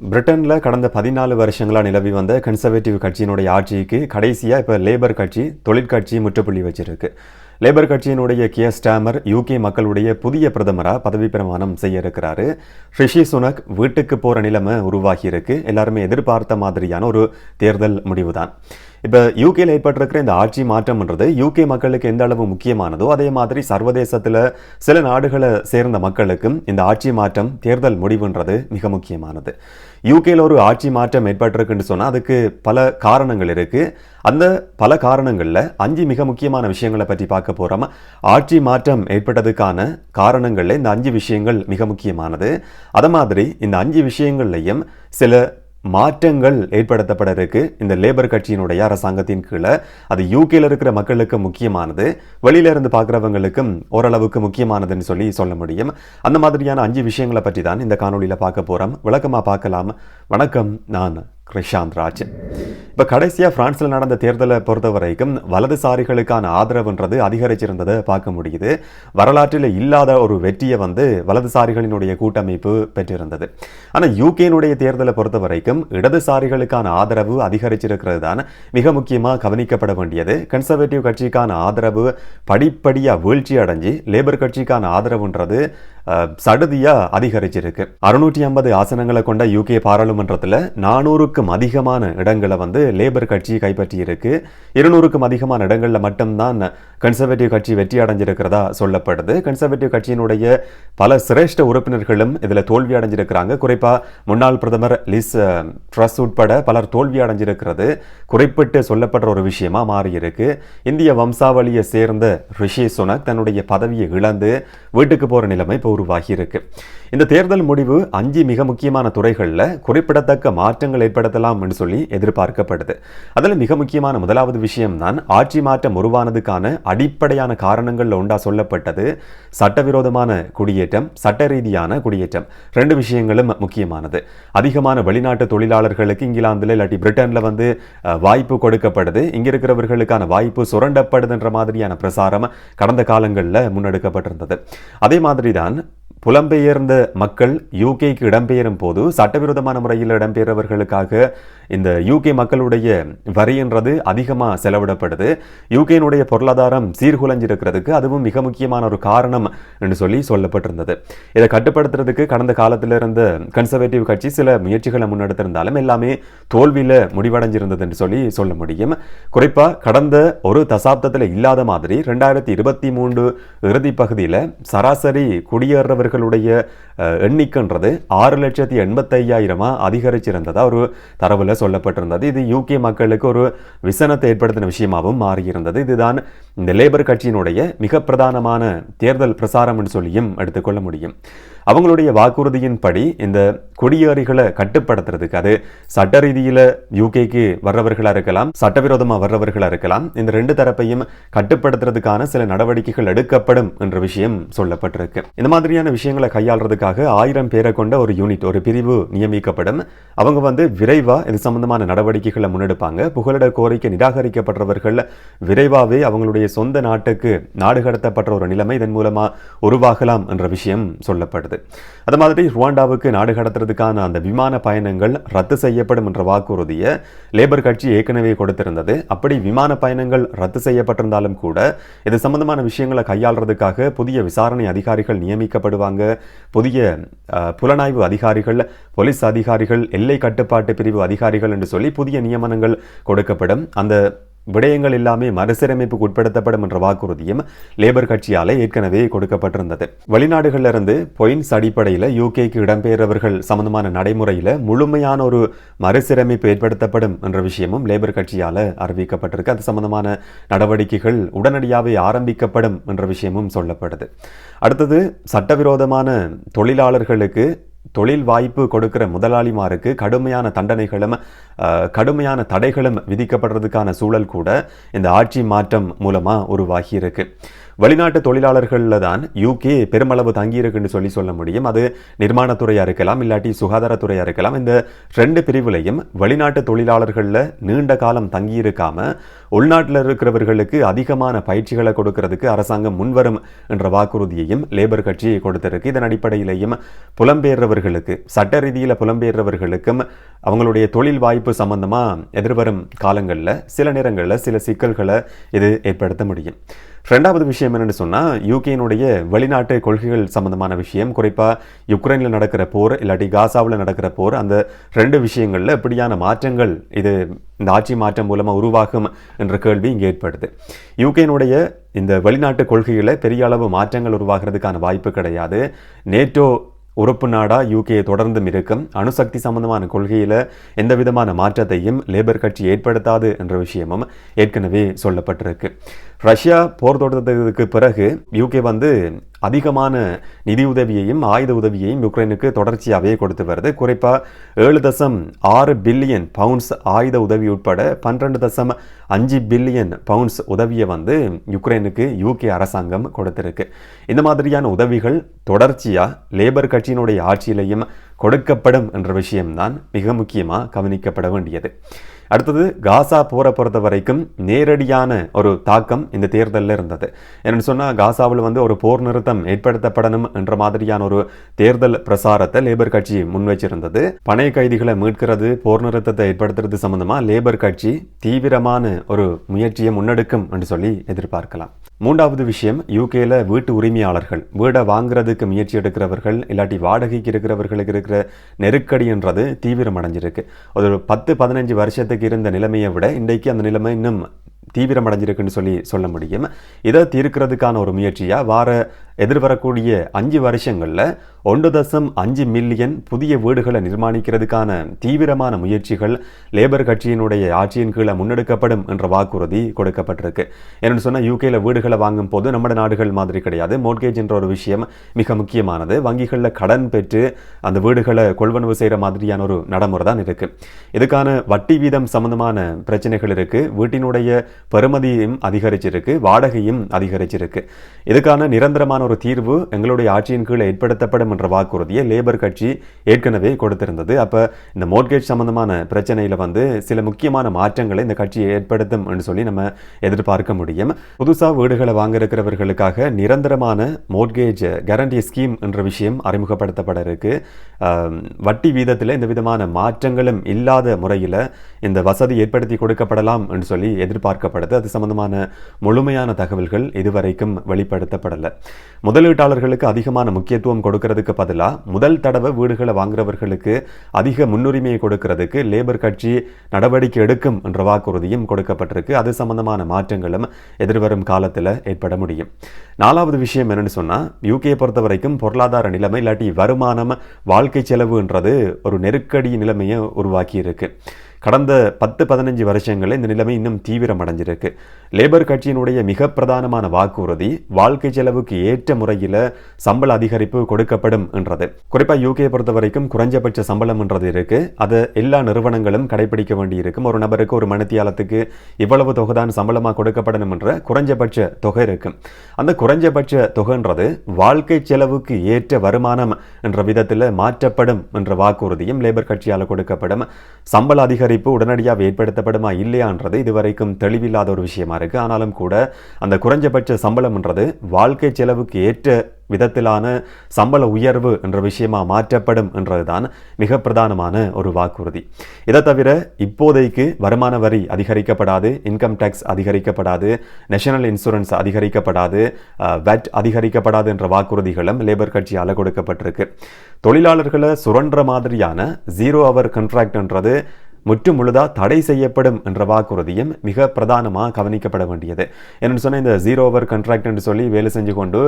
பிரிட்டனில் கடந்த பதினாலு வருஷங்களாக நிலவி வந்த கன்சர்வேட்டிவ் கட்சியினுடைய ஆட்சிக்கு கடைசியாக இப்போ லேபர் கட்சி தொழிற்கட்சி முற்றுப்புள்ளி வச்சிருக்கு. லேபர் கட்சியினுடைய கே. ஸ்டாமர் யூகே மக்களுடைய புதிய பிரதமராக பதவி பிரமாணம் செய்ய இருக்கிறாரு. ரிஷி சுனக் வீட்டுக்கு போகிற நிலைமை உருவாகியிருக்கு எல்லாருமே எதிர்பார்த்த மாதிரியான ஒரு தேர்தல் முடிவு தான் இப்போ யூகேல ஏற்பட்டிருக்கிற இந்த ஆட்சி மாற்றம்ன்றது யூகே மக்களுக்கு எந்த அளவு முக்கியமானதோ அதே மாதிரி சர்வதேசத்தில் சில நாடுகளை சேர்ந்த மக்களுக்கும் இந்த ஆட்சி மாற்றம் தேர்தல் முடிவுன்றது மிக முக்கியமானது. யூகேல ஒரு ஆட்சி மாற்றம் ஏற்பட்டிருக்குன்னு சொன்னால் அதுக்கு பல காரணங்கள் இருக்குது அந்த பல காரணங்களில் அஞ்சு மிக முக்கியமான விஷயங்களை பற்றி பார்க்க போகிறோம் ஆட்சி மாற்றம் ஏற்பட்டதுக்கான காரணங்களில் இந்த அஞ்சு விஷயங்கள் மிக முக்கியமானது. அது மாதிரி இந்த அஞ்சு விஷயங்கள்லையும் சில மாற்றங்கள் ஏற்படுத்தப்பட இருக்கு இந்த லேபர் கட்சியினுடைய அரசாங்கத்தின் கீழே அது யூகேல இருக்கிற மக்களுக்கு முக்கியமானது வெளியில இருந்து பார்க்குறவங்களுக்கும் ஓரளவுக்கு முக்கியமானதுன்னு சொல்லி சொல்ல முடியும். அந்த மாதிரியான அஞ்சு விஷயங்களை பற்றி தான் இந்த காணொலியில் பார்க்க போகிறோம் விளக்கமாக பார்க்கலாம். வணக்கம் நான் கிருஷாந்த் ராஜ். இப்போ கடைசியாக ஃப்ரான்ஸில் நடந்த தேர்தலை பொறுத்த வரைக்கும் வலதுசாரிகளுக்கான ஆதரவுன்றது அதிகரிச்சிருந்ததை பார்க்க முடியுது. வரலாற்றில் இல்லாத ஒரு வெற்றியை வந்து வலதுசாரிகளினுடைய கூட்டமைப்பு பெற்றிருந்தது. ஆனால் யூகேனுடைய தேர்தலை பொறுத்த வரைக்கும் இடதுசாரிகளுக்கான ஆதரவு அதிகரிச்சிருக்கிறது தான் மிக முக்கியமாக கவனிக்கப்பட வேண்டியது. கன்சர்வேட்டிவ் கட்சிக்கான ஆதரவு படிப்படியாக வீழ்ச்சி அடைஞ்சு லேபர் கட்சிக்கான ஆதரவுன்றது சடுதியாக அதிகரிச்சிருக்கு. அறுநூற்றி ஐம்பது ஆசனங்களை கொண்ட யூகே பாராளுமன்றத்தில் நானூறுக்கும் அதிகமான இடங்களை வந்து லேபர் கட்சி கைப்பற்றியிருக்கு. இருநூறுக்கும் அதிகமான இடங்களில் மட்டும்தான் கன்சர்வேட்டிவ் கட்சி வெற்றி அடைஞ்சிருக்கிறதா சொல்லப்படுது. கன்சர்வேட்டிவ் கட்சியினுடைய பல சிரேஷ்ட உறுப்பினர்களும் இதில் தோல்வி அடைஞ்சிருக்கிறாங்க. குறிப்பாக முன்னாள் பிரதமர் லிஸ் ட்ரஸ் உட்பட பலர் தோல்வி அடைஞ்சிருக்கிறது. குறிப்பிட்டு சொல்லப்படுற ஒரு விஷயமா மாறியிருக்கு. இந்திய வம்சாவளியை சேர்ந்த ரிஷி சுனக் தன்னுடைய பதவியை இழந்து வீட்டுக்கு போகிற நிலைமை இப்போ உருவாகி இந்த தேர்தல் முடிவு அஞ்சு மிக முக்கியமான துறைகளில் குறிப்பிடத்தக்க மாற்றங்கள் ஏற்படுத்தலாம் என்று சொல்லி எதிர்பார்க்கப்படுது. அதில் மிக முக்கியமான முதலாவது விஷயம் தான் ஆட்சி மாற்றம் உருவானதுக்கான அடிப்படையான காரணங்களில் உண்டா சொல்லப்பட்டது சட்டவிரோதமான குடியேற்றம் சட்ட ரீதியான குடியேற்றம். ரெண்டு விஷயங்களும் முக்கியமானது. அதிகமான வெளிநாட்டு தொழிலாளர்களுக்கு இங்கிலாந்துல இல்லாட்டி பிரிட்டன்ல வந்து வாய்ப்பு கொடுக்கப்படுது. இங்க இருக்கிறவர்களுக்கான வாய்ப்பு சுரண்டப்படுதுன்ற மாதிரியான பிரசாரம் கடந்த காலங்களில் முன்னெடுக்கப்பட்டிருந்தது. அதே மாதிரி தான் புலம்பெயர்ந்த மக்கள் யூகேக்கு இடம்பெயரும் போது சட்டவிரோதமான முறையில் இடம்பெயர்வர்களுக்காக இந்த யூகே மக்களுடைய வரின்றது அதிகமாக செலவிடப்படுது. யூகேனுடைய பொருளாதாரம் சீர்குலைஞ்சிருக்கிறதுக்கு அதுவும் மிக முக்கியமான ஒரு காரணம் என்று சொல்லி சொல்லப்பட்டிருந்தது. இதை கட்டுப்படுத்துறதுக்கு கடந்த காலத்தில் இருந்த கன்சர்வேட்டிவ் கட்சி சில முயற்சிகளை முன்னெடுத்திருந்தாலும் எல்லாமே தோல்வியில் முடிவடைஞ்சிருந்தது என்று சொல்லி சொல்ல முடியும். குறிப்பாக கடந்த ஒரு தசாப்தத்தில் இல்லாத மாதிரி ரெண்டாயிரத்தி இருபத்தி மூன்று இறுதி பகுதியில் சராசரி குடியேறவர்கள் அவர்களுடைய எண்ணிக்கைன்றது ஆறு லட்சத்தி எண்பத்தையாயிரமாக அதிகரிச்சிருந்ததா ஒரு தரவுல சொல்லப்பட்டிருந்தது. இது யூகே மக்களுக்கு ஒரு விசனத்தை ஏற்படுத்தின விஷயமாகவும் மாறியிருந்தது. இதுதான் இந்த லேபர் கட்சியினுடைய மிக பிரதானமான தேர்தல் பிரசாரம் என்று சொல்லியும் எடுத்துக்கொள்ள முடியும். அவங்களுடைய வாக்குறுதியின்படி இந்த குடியேறிகளை கட்டுப்படுத்துறதுக்கு அது சட்ட ரீதியில் யூகேக்கு வர்றவர்களாக இருக்கலாம் சட்டவிரோதமாக வர்றவர்களாக இருக்கலாம் இந்த ரெண்டு தரப்பையும் கட்டுப்படுத்துறதுக்கான சில நடவடிக்கைகள் எடுக்கப்படும் என்ற விஷயம் சொல்லப்பட்டிருக்கு. இந்த மாதிரியான விஷயங்களை கையாளுறதுக்காக ஆயிரம் பேரை கொண்ட ஒரு யூனிட் ஒரு பிரிவு நியமிக்கப்படும். அவங்க வந்து விரைவாக இது சம்பந்தமான நடவடிக்கைகளை முன்னெடுப்பாங்க. புகலிட கோரிக்கை நிராகரிக்கப்படுறவர்கள் விரைவாகவே அவங்களுடைய சொந்த நாட்டுக்கு நாடு கடத்தப்பட்ட ஒரு நிலைமை இதன் மூலமாக உருவாகலாம் என்ற விஷயம் சொல்லப்படுது. அது மாதிரி ருவாண்டாவுக்கு நாடு கடத்துறதுக்கான அந்த விமான பயணங்கள் ரத்து செய்யப்படும் என்ற வாக்குறுதியை லேபர் கட்சி ஏற்கனவே கொடுத்திருந்தது. அப்படி விமான பயணங்கள் ரத்து செய்யப்பட்டிருந்தாலும் கூட இது சம்பந்தமான விஷயங்களை கையாளுறதுக்காக புதிய விசாரணை அதிகாரிகள் நியமிக்கப்படுவாங்க. புதிய புலனாய்வு அதிகாரிகள் போலீஸ் அதிகாரிகள் எல்லை கட்டுப்பாட்டு பிரிவு அதிகாரிகள் என்று சொல்லி புதிய நியமனங்கள் கொடுக்கப்படும். அந்த விடயங்கள் எல்லாமே மறுசீரமைப்புக்கு உட்படுத்தப்படும் என்ற வாக்குறுதியும் லேபர் கட்சியால் ஏற்கனவே கொடுக்கப்பட்டிருந்தது. வெளிநாடுகளிலிருந்து பொயின்ஸ் அடிப்படையில் யூகேக்கு இடம்பெயர்வர்கள் சம்பந்தமான நடைமுறையில் முழுமையான ஒரு மறுசீரமைப்பு ஏற்படுத்தப்படும் என்ற விஷயமும் லேபர் கட்சியால் அறிவிக்கப்பட்டிருக்கு. அது சம்பந்தமான நடவடிக்கைகள் உடனடியாகவே ஆரம்பிக்கப்படும் என்ற விஷயமும் சொல்லப்படுது. அடுத்தது சட்டவிரோதமான தொழிலாளர்களுக்கு தொழில் வாய்ப்பு கொடுக்கிற முதலாளிமாருக்கு கடுமையான தண்டனைகளும் கடுமையான தடைகளும் விதிக்கப்படுறதுக்கான சூழல் கூட இந்த ஆட்சி மாற்றம் மூலமாக உருவாகி இருக்கு வெளிநாட்டு தொழிலாளர்களில் தான் யூகே பெருமளவு தங்கியிருக்குன்னு சொல்லி சொல்ல முடியும். அது நிர்மாணத்துறையாக இருக்கலாம் இல்லாட்டி சுகாதாரத்துறையாக இருக்கலாம். இந்த ரெண்டு பிரிவுலையும் வெளிநாட்டு தொழிலாளர்களில் நீண்ட காலம் தங்கியிருக்காம உள்நாட்டில் இருக்கிறவர்களுக்கு அதிகமான பயிற்சிகளை கொடுக்கறதுக்கு அரசாங்கம் முன்வரும் என்ற வாக்குறுதியையும் லேபர் கட்சி கொடுத்திருக்கு. இதன் அடிப்படையிலையும் புலம்பெயர்றவர்களுக்கு சட்ட ரீதியில் புலம்பெயர்றவர்களுக்கும் அவங்களுடைய தொழில் வாய்ப்பு சம்பந்தமாக எதிர்வரும் காலங்களில் சில நேரங்களில் சில சிக்கல்களை இது ஏற்படுத்த முடியும். ரெண்டாவது விஷயம் என்னென்னு சொன்னால் யூகேனுடைய வெளிநாட்டு கொள்கைகள் சம்பந்தமான விஷயம். குறிப்பாக யுக்ரைனில் நடக்கிற போர் இல்லாட்டி காசாவில் நடக்கிற போர் அந்த ரெண்டு விஷயங்களில் எப்படியான மாற்றங்கள் இது இந்த ஆட்சி மாற்றம் மூலமாக உருவாகும் என்ற கேள்வி இங்கே ஏற்படுது. யூகேனுடைய இந்த வெளிநாட்டு கொள்கைகளை பெரிய அளவு மாற்றங்கள் உருவாகிறதுக்கான வாய்ப்பு கிடையாது. நேட்டோ உறுப்பு நாடா யூகே தொடர்ந்தும் இருக்கும். அணுசக்தி சம்பந்தமான கொள்கையில் எந்த விதமான மாற்றத்தையும் லேபர் கட்சி ஏற்படுத்தாது என்ற விஷயமும் ஏற்கனவே சொல்லப்பட்டிருக்கு. ரஷ்யா போர் தொடர்ந்ததுக்கு பிறகு யூகே வந்து அதிகமான நிதி உதவியையும் ஆயுத உதவியையும் யுக்ரைனுக்கு தொடர்ச்சியாகவே கொடுத்து வருது. குறிப்பாக ஏழு தசம் ஆறு பில்லியன் பவுண்ட்ஸ் ஆயுத உதவி உட்பட பன்னிரெண்டு தசம் அஞ்சு பில்லியன் பவுண்ட்ஸ் உதவியை வந்து யுக்ரைனுக்கு யூகே அரசாங்கம் கொடுத்துருக்கு. இந்த மாதிரியான உதவிகள் தொடர்ச்சியாக லேபர் கட்சியினுடைய ஆட்சியிலையும் கொடுக்கப்படும் என்ற விஷயம்தான் மிக முக்கியமாக கவனிக்கப்பட வேண்டியது. அடுத்தது காசா போரை பொறுத்த வரைக்கும் நேரடியான ஒரு தாக்கம் இந்த தேர்தலில் இருந்தது. என்னென்னு சொன்னால் காசாவில் வந்து ஒரு போர் நிறுத்தம் ஏற்படுத்தப்படணும் என்ற மாதிரியான ஒரு தேர்தல் பிரசாரத்தை லேபர் கட்சி முன்வைச்சிருந்தது. பனை கைதிகளை மீட்கிறது போர் நிறுத்தத்தை ஏற்படுத்துறது சம்பந்தமாக லேபர் கட்சி தீவிரமான ஒரு முயற்சியை முன்னெடுக்கும் என்று சொல்லி எதிர்பார்க்கலாம். மூன்றாவது விஷயம் யூகேல வீட்டு உரிமையாளர்கள் வீடை வாங்குறதுக்கு முயற்சி எடுக்கிறவர்கள் இல்லாட்டி வாடகைக்கு இருக்கிறவர்களுக்கு இருக்கிற நெருக்கடின்றது தீவிரம் அடைஞ்சிருக்கு ஒரு பத்து பதினஞ்சு வருஷத்துக்கு இருந்த நிலைமையை விட இன்றைக்கு அந்த நிலைமை இன்னும் தீவிரமடைஞ்சிருக்குன்னு சொல்லி சொல்ல முடியும். இதை தீர்க்கிறதுக்கான ஒரு முயற்சியாக வார எதிர்வரக்கூடிய அஞ்சு வருஷங்களில் ஒன்று தசம் அஞ்சு மில்லியன் புதிய வீடுகளை நிர்மாணிக்கிறதுக்கான தீவிரமான முயற்சிகள் லேபர் கட்சியினுடைய ஆட்சியின் கீழே முன்னெடுக்கப்படும் என்ற வாக்குறுதி கொடுக்கப்பட்டிருக்கு. என்னென்னு சொன்னால் யூகேல வீடுகளை வாங்கும் போது நம்ம நாடுகள் மாதிரி கிடையாது. மோட்கேஜ் என்ற ஒரு விஷயம் மிக முக்கியமானது. வங்கிகளில் கடன் பெற்று அந்த வீடுகளை கொள்வனவு செய்கிற மாதிரியான ஒரு நடைமுறை தான் இருக்குது இதுக்கான வட்டி வீதம் சம்பந்தமான பிரச்சனைகள் இருக்குது வீட்டினுடைய பெறுமதியும் அதிகரிச்சிருக்கு. வாடகையும் அதிகரிச்சிருக்கு. இதுக்கான நிரந்தரமான ஒரு தீர்வு எங்களுடைய ஆட்சியின் கீழே ஏற்படுத்தப்படும் என்ற வாக்குறுதியை லேபர் கட்சி ஏற்கனவே கொடுத்திருந்தது. அப்போ இந்த மோட்கேஜ் சம்பந்தமான பிரச்சனையில் வந்து சில முக்கியமான மாற்றங்களை இந்த கட்சி ஏற்படுத்தும் என்று சொல்லி நம்ம எதிர்பார்க்க முடியும். புதுசாக வீடுகளை வாங்க இருக்கிறவர்களுக்காக நிரந்தரமான மோட்கேஜ் கேரண்டி ஸ்கீம் என்ற விஷயம் அறிமுகப்படுத்தப்பட இருக்கு. வட்டி வீதத்தில் இந்த விதமான மாற்றங்களும் இல்லாத முறையில் இந்த வசதி ஏற்படுத்தி கொடுக்கப்படலாம் என்று சொல்லி எதிர்பார்க்கப்படுது. அது சம்பந்தமான முழுமையான தகவல்கள் இதுவரைக்கும் வெளிப்படுத்தப்படலை. முதலீட்டாளர்களுக்கு அதிகமான முக்கியத்துவம் கொடுக்கறதுக்கு பதிலாக முதல் தடவை வீடுகளை வாங்குறவர்களுக்கு அதிக முன்னுரிமையை கொடுக்கறதுக்கு லேபர் கட்சி நடவடிக்கை எடுக்கும் என்ற வாக்குறுதியும் கொடுக்கப்பட்டிருக்கு. அது சம்பந்தமான மாற்றங்களும் எதிர்வரும் காலத்தில் ஏற்பட முடியும். நாலாவது விஷயம் என்னன்னு சொன்னால் யூகே பொறுத்த வரைக்கும் பொருளாதார நிலைமை இல்லாட்டி வருமானம் வாழ்க்கை செலவுன்றது ஒரு நெருக்கடி நிலைமையை உருவாக்கி இருக்கு கடந்த பத்து பதினஞ்சு வருஷங்களில் இந்த நிலைமை இன்னும் தீவிரம் அடைஞ்சிருக்கு லேபர் கட்சியினுடைய மிக பிரதானமான வாக்குறுதி வாழ்க்கை செலவுக்கு ஏற்ற முறையில் சம்பள அதிகரிப்பு கொடுக்கப்படும் என்றது. குறிப்பாக யூகே பொறுத்த வரைக்கும் குறைஞ்சபட்ச சம்பளம் என்றது இருக்கு. அதை எல்லா நிறுவனங்களும் கடைபிடிக்க வேண்டியிருக்கும். ஒரு நபருக்கு ஒரு மணித்தியாலத்துக்கு இவ்வளவு தொகை தான் சம்பளமாக கொடுக்கப்படணும் என்ற குறைஞ்சபட்ச தொகை இருக்கு. அந்த குறைஞ்சபட்ச தொகைன்றது வாழ்க்கை செலவுக்கு ஏற்ற வருமானம் என்ற விதத்தில் மாற்றப்படும் என்ற வாக்குறுதியும் லேபர் கட்சியால் கொடுக்கப்படும். சம்பள அதிகரி சுத்திகரிப்பு உடனடியாக ஏற்படுத்தப்படுமா இல்லையான்றது இதுவரைக்கும் தெளிவில்லாத ஒரு விஷயமா இருக்கு. ஆனாலும் கூட அந்த குறைஞ்சபட்ச சம்பளம்ன்றது வாழ்க்கை செலவுக்கு ஏற்ற விதத்திலான சம்பள உயர்வு என்ற விஷயமா மாற்றப்படும் என்றதுதான் மிக பிரதானமான ஒரு வாக்குறுதி. இதை தவிர இப்போதைக்கு வருமான வரி அதிகரிக்கப்படாது இன்கம் டேக்ஸ் அதிகரிக்கப்படாது நேஷனல் இன்சூரன்ஸ் அதிகரிக்கப்படாது வெட் அதிகரிக்கப்படாது என்ற வாக்குறுதிகளும் லேபர் கட்சியால் கொடுக்கப்பட்டிருக்கு. தொழிலாளர்களை சுரன்ற மாதிரியான ஜீரோ அவர் கண்ட்ராக்ட்ன்றது முற்றுமுழுதா தடை செய்யப்படும் என்ற வாக்குறுதியும் மிக பிரதானமாக கவனிக்கப்பட வேண்டியது. என்னென்னு சொன்னால் இந்த ஜீரோ ஓவர் கண்ட்ராக்ட் என்று சொல்லி வேலை செஞ்சு கொண்டு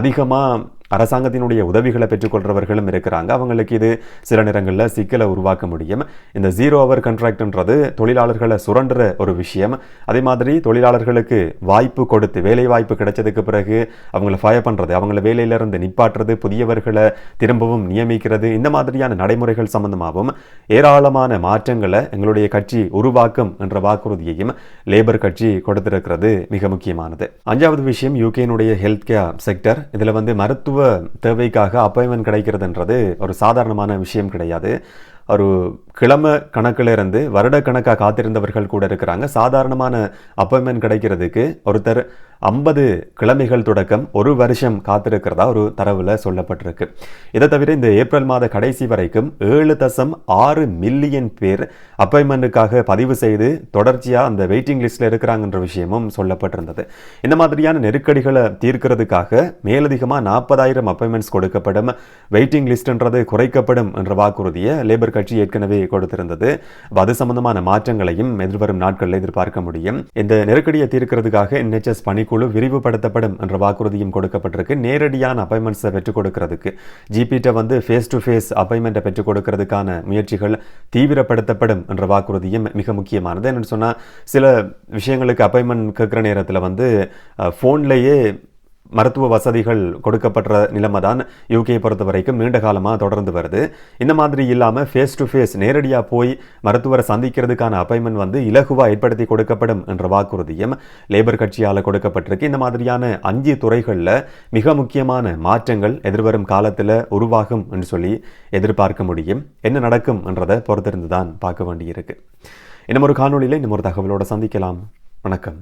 அதிகமாக அரசாங்கத்தினுடைய உதவிகளை பெற்றுக்கொள்றவர்களும் இருக்கிறாங்க. அவங்களுக்கு இது சில நேரங்களில் சிக்கலை உருவாக்க முடியும். இந்த ஜீரோ அவர் கண்ட்ராக்ட்ன்றது தொழிலாளர்களை சுரண்டுற ஒரு விஷயம். அதே மாதிரி தொழிலாளர்களுக்கு வாய்ப்பு கொடுத்து வேலை வாய்ப்பு கிடைச்சதுக்கு பிறகு அவங்கள ஃபயர் பண்ணுறது அவங்கள வேலையிலிருந்து நிப்பாட்டுறது புதியவர்களை திரும்பவும் நியமிக்கிறது இந்த மாதிரியான நடைமுறைகள் சம்பந்தமாகவும் ஏராளமான மாற்றங்களை எங்களுடைய கட்சி உருவாக்கும் என்ற வாக்குறுதியையும் லேபர் கட்சி கொடுத்திருக்கிறது. மிக முக்கியமானது. அஞ்சாவது விஷயம் யூகேனுடைய ஹெல்த் கேர் செக்டர் இதில் வந்து மருத்துவ தேவைக்காக அப்பாயின்மெண்ட் கிடைக்கிறதுன்றது ஒரு சாதாரணமான விஷயம் கிடையாது. ஒரு கிழமை கணக்கில் இருந்து வருடக்கணக்காக காத்திருந்தவர்கள் கூட இருக்கிறாங்க. சாதாரணமான அப்பாயின்மெண்ட் கிடைக்கிறதுக்கு ஒருத்தர் ஐம்பது கிழமைகள் தொடக்கம் ஒரு வருஷம் காத்திருக்கிறதா ஒரு தரவில் சொல்லப்பட்டிருக்கு. இதை தவிர இந்த ஏப்ரல் மாத கடைசி வரைக்கும் ஏழு தசம் ஆறு மில்லியன் பேர் அப்பாயின்மெண்ட்டுக்காக பதிவு செய்து தொடர்ச்சியாக அந்த வெயிட்டிங் லிஸ்ட்டில் இருக்கிறாங்கன்ற விஷயமும் சொல்லப்பட்டிருந்தது. இந்த மாதிரியான நெருக்கடிகளை தீர்க்கிறதுக்காக மேலதிகமாக நாற்பதாயிரம் அப்பாயின்மெண்ட்ஸ் கொடுக்கப்படும் வெயிட்டிங் லிஸ்ட்ன்றது குறைக்கப்படும் என்ற வாக்குறுதியை லேபர் கட்சி ஏற்கனவே கொடுத்திருந்தது. அது சம்பந்தமான மாற்றங்களையும் எதிர்வரும் நாட்களில் எதிர்பார்க்க முடியும். இந்த நெருக்கடியை தீர்க்கிறதுக்காக என்ஹெச்எஸ் குழு விரிவுபடுத்தப்படும் என்ற வாக்குறுதியும் கொடுக்கப்பட்டிருக்கு. நேரடியான அப்பாயின்மெண்ட்ஸை பெற்றுக் கொடுக்கிறதுக்கு. ஜிபிட்ட வந்து ஃபேஸ் டு ஃபேஸ் அப்பாயின்மெண்ட்டை பெற்றுக் கொடுக்கிறதுக்கான முயற்சிகள் தீவிரப்படுத்தப்படும் என்ற வாக்குறுதியும் மிக முக்கியமானது. என்னென்னு சொன்னால் சில விஷயங்களுக்கு அப்பாயின்மெண்ட் கேட்குற நேரத்தில் வந்து ஃபோன்லேயே மருத்துவ வசதிகள் கொடுக்கப்படுற நிலைமை தான் யூகேயை பொறுத்த வரைக்கும் நீண்ட காலமாக தொடர்ந்து வருது. இந்த மாதிரி இல்லாமல் ஃபேஸ் டு ஃபேஸ் நேரடியாக போய் மருத்துவரை சந்திக்கிறதுக்கான அப்பாயின்மெண்ட் வந்து இலகுவாக ஏற்படுத்தி கொடுக்கப்படும் என்ற வாக்குறுதியும் லேபர் கட்சியால் கொடுக்கப்பட்டிருக்கு. இந்த மாதிரியான அஞ்சு துறைகளில் மிக முக்கியமான மாற்றங்கள் எதிர்வரும் காலத்தில் உருவாகும் என்று சொல்லி எதிர்பார்க்க முடியும். என்ன நடக்கும் என்றதை பொறுத்திருந்து தான் பார்க்க வேண்டியிருக்கு. இன்னும் ஒரு காணொலியில் இன்னும் ஒரு தகவலோடு சந்திக்கலாம். வணக்கம்.